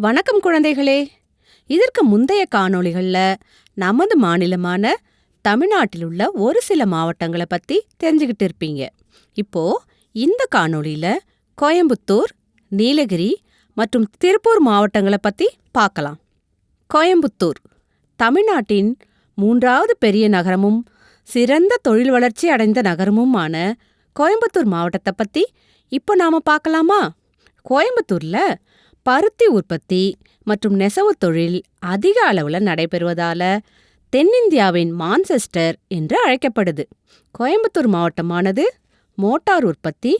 வணக்கம் குழந்தைகளே. இதற்கு முந்தைய காணொளிகள்ல நமது மாநிலமான தமிழ்நாட்டில் உள்ள ஒரு சில மாவட்டங்களை பத்தி தெரிஞ்சுக்கிட்டு இருப்பீங்க. இப்போ இந்த காணொளியில் கோயம்புத்தூர் நீலகிரி மற்றும் திருப்பூர் மாவட்டங்களை பத்தி பார்க்கலாம். கோயம்புத்தூர் தமிழ்நாட்டின் மூன்றாவது பெரிய நகரமும் சிறந்த தொழில் வளர்ச்சி அடைந்த நகரமுமான கோயம்புத்தூர் மாவட்டத்தை பத்தி இப்போ நாம பார்க்கலாமா? கோயம்புத்தூர்ல பருத்தி உற்பத்தி மற்றும் நெசவு தொழில் அதிக அளவுல நடைபெறுவதால தென்னிந்தியாவின் மான்செஸ்டர் என்று அழைக்கப்படுது. கோயம்புத்தூர் மாவட்டமானது மோட்டார் உற்பத்தி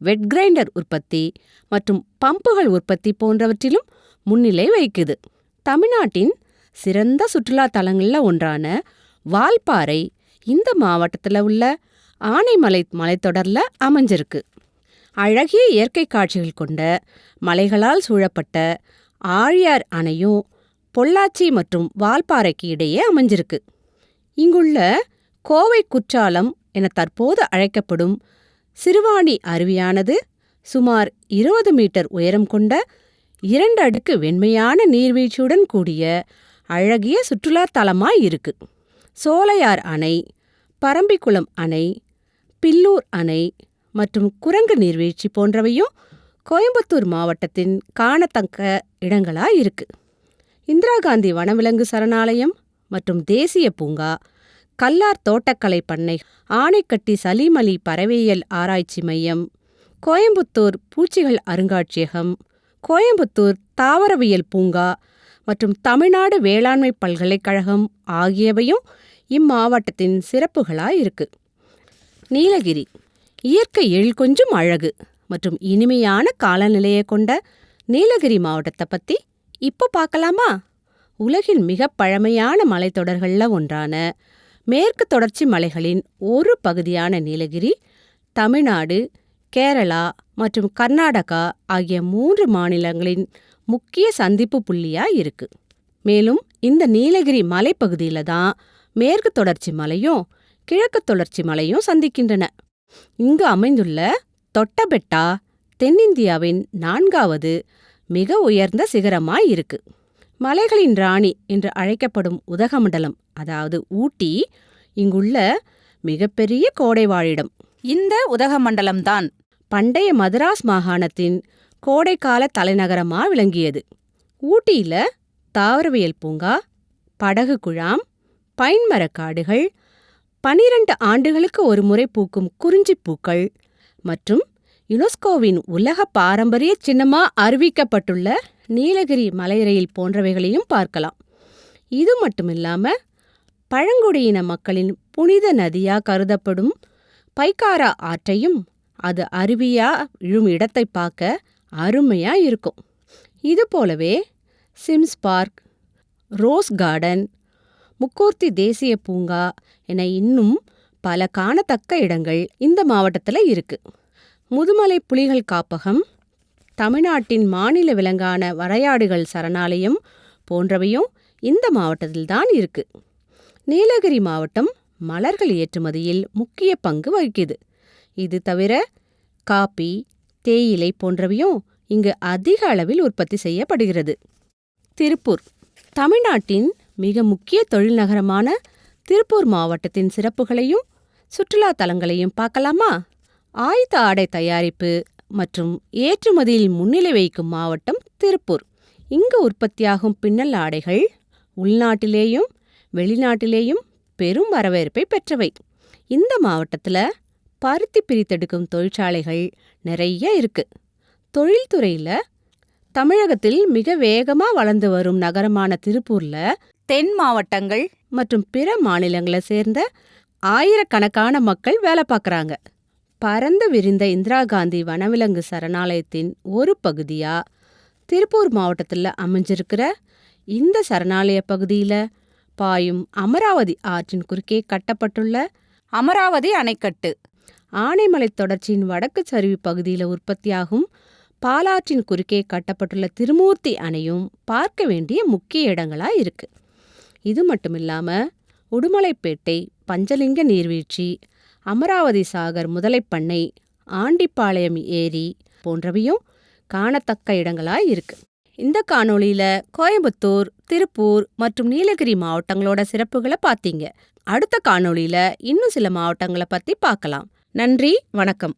வெட் கிரைண்டர் உற்பத்தி மற்றும் பம்புகள் உற்பத்தி போன்றவற்றிலும் முன்னிலை வகிக்குது. தமிழ்நாட்டின் சிறந்த சுற்றுலா தலங்களில் ஒன்றான வால்பாறை இந்த மாவட்டத்துல உள்ள ஆனைமலை மலைத்தொடர்ல அமைஞ்சிருக்கு. அழகிய இயற்கை காட்சிகள் கொண்ட மலைகளால் சூழப்பட்ட ஆழியார் அணையும் பொள்ளாச்சி மற்றும் வால்பாறைக்கு இடையே அமைஞ்சிருக்கு. இங்குள்ள கோவை குற்றாலம் என தற்போது அழைக்கப்படும் சிறுவாணி அருவியானது சுமார் இருபது மீட்டர் உயரம் கொண்ட இரண்டு அடுக்கு வெண்மையான நீர்வீழ்ச்சியுடன் கூடிய அழகிய சுற்றுலா தலமாய் இருக்கு. சோலையார் அணை பரம்பிக்குளம் அணை பில்லூர் அணை மற்றும் குரங்கு நீர்வீழ்ச்சி போன்றவையும் கோயம்புத்தூர் மாவட்டத்தின் காணத்தக்க இடங்களா இருக்கு. இந்திரா காந்தி வனவிலங்கு சரணாலயம் மற்றும் தேசிய பூங்கா கல்லார் தோட்டக்கலை பண்ணை ஆனைக்கட்டி சலீம் அலி பறவையியல் ஆராய்ச்சி மையம் கோயம்புத்தூர் பூச்சிகள் அருங்காட்சியகம் கோயம்புத்தூர் தாவரவியல் பூங்கா மற்றும் தமிழ்நாடு வேளாண்மை பல்கலைக்கழகம் ஆகியவையும் இம்மாவட்டத்தின் சிறப்புகளாக இருக்கு. நீலகிரி இயற்கை எழில் கொஞ்சம் அழகு மற்றும் இனிமையான காலநிலையை கொண்ட நீலகிரி மாவட்டத்தை பத்தி இப்போ பார்க்கலாமா? உலகின் மிக பழமையான மலைத்தொடர்கள்ல ஒன்றான மேற்கு தொடர்ச்சி மலைகளின் ஒரு பகுதியான நீலகிரி தமிழ்நாடு கேரளா மற்றும் கர்நாடகா ஆகிய மூன்று மாநிலங்களின் முக்கிய சந்திப்பு புள்ளியா இருக்கு. மேலும் இந்த நீலகிரி மலைப்பகுதியில் தான் மேற்கு தொடர்ச்சி மலையும் கிழக்கு தொடர்ச்சி மலையும் சந்திக்கின்றன. இங்கு அமைந்துள்ள தொட்டபெட்டா தென்னிந்தியாவின் நான்காவது மிக உயர்ந்த சிகரமாய் இருக்கு. மலைகளின் ராணி என்று அழைக்கப்படும் உதகமண்டலம் அதாவது ஊட்டி இங்குள்ள மிகப்பெரிய கோடை வாழிடம். இந்த உதகமண்டலம்தான் பண்டைய மதராஸ் மாகாணத்தின் கோடைக்கால தலைநகரமா விளங்கியது. ஊட்டியில தாவரவியல் பூங்கா படகு குழாம் பைன் மரக்காடுகள் பனிரண்டு ஆண்டுகளுக்கு ஒரு முறை பூக்கும் குறிஞ்சிப் பூக்கள் மற்றும் யுனெஸ்கோவின் உலக பாரம்பரிய சின்னமா அறிவிக்கப்பட்டுள்ள நீலகிரி மலை ரயில் போன்றவைகளையும் பார்க்கலாம். இது மட்டுமில்லாம பழங்குடியின மக்களின் புனித நதியா கருதப்படும் பைக்காரா ஆற்றையும் அது அருவியா விழும் இடத்தை பார்க்க அருமையா இருக்கும். இது போலவே Sims park rose garden Mukurthi தேசிய பூங்கா என இன்னும் பல காணத்தக்க இடங்கள் இந்த மாவட்டத்தில் இருக்கு. முதுமலை புலிகள் காப்பகம் தமிழ்நாட்டின் மாநில விலங்கான வரையாடுகள் சரணாலயம் போன்றவையும் இந்த மாவட்டத்தில்தான் இருக்கு. நீலகிரி மாவட்டம் மலர்கள் ஏற்றுமதியில் முக்கிய பங்கு வகிக்குது. இது தவிர காப்பி தேயிலை போன்றவையும் இங்கு அதிக அளவில் உற்பத்தி செய்யப்படுகிறது. திருப்பூர் தமிழ்நாட்டின் மிக முக்கிய தொழில் நகரமான திருப்பூர் மாவட்டத்தின் சிறப்புகளையும் சுற்றுலா தலங்களையும் பார்க்கலாமா? ஆயுத ஆடை தயாரிப்பு மற்றும் ஏற்றுமதியில் முன்னிலை வைக்கும் மாவட்டம் திருப்பூர். இங்கு உற்பத்தியாகும் பின்னல் ஆடைகள் உள்நாட்டிலேயும் வெளிநாட்டிலேயும் பெரும் வரவேற்பை பெற்றவை. இந்த மாவட்டத்துல பருத்தி பிரித்தெடுக்கும் தொழிற்சாலைகள் நிறைய இருக்கு. தொழில்துறையில தமிழகத்தில் மிக வேகமா வளர்ந்து வரும் நகரமான திருப்பூர்ல தென் மாவட்டங்கள் மற்றும் பிற மாநிலங்களை சேர்ந்த ஆயிரக்கணக்கான மக்கள் வேலை பார்க்குறாங்க. பரந்து விரிந்த இந்திரா காந்தி வனவிலங்கு சரணாலயத்தின் ஒரு பகுதியா திருப்பூர் மாவட்டத்தில் அமைஞ்சிருக்கிற இந்த சரணாலய பகுதியில பாயும் அமராவதி ஆற்றின் குறுக்கே கட்டப்பட்டுள்ள அமராவதி அணைக்கட்டு. ஆனைமலை தொடர்ச்சியின் வடக்கு சரிவு பகுதியில் உற்பத்தியாகும் பாலாற்றின் குறுக்கே கட்டப்பட்டுள்ள திருமூர்த்தி அணையும் பார்க்க வேண்டிய முக்கிய இடங்களா இருக்கு. இது மட்டுமில்லாமல் உடுமலைப்பேட்டை பஞ்சலிங்க நீர்வீழ்ச்சி அமராவதி சாகர் முதலைப்பண்ணை ஆண்டிப்பாளையம் ஏரி போன்றவையும் காணத்தக்க இடங்களாக இருக்கு. இந்த காணொளியில கோயம்புத்தூர் திருப்பூர் மற்றும் நீலகிரி மாவட்டங்களோட சிறப்புகளை பார்த்தீங்க. அடுத்த காணொளியில இன்னும் சில மாவட்டங்களை பத்தி பார்க்கலாம். நன்றி வணக்கம்.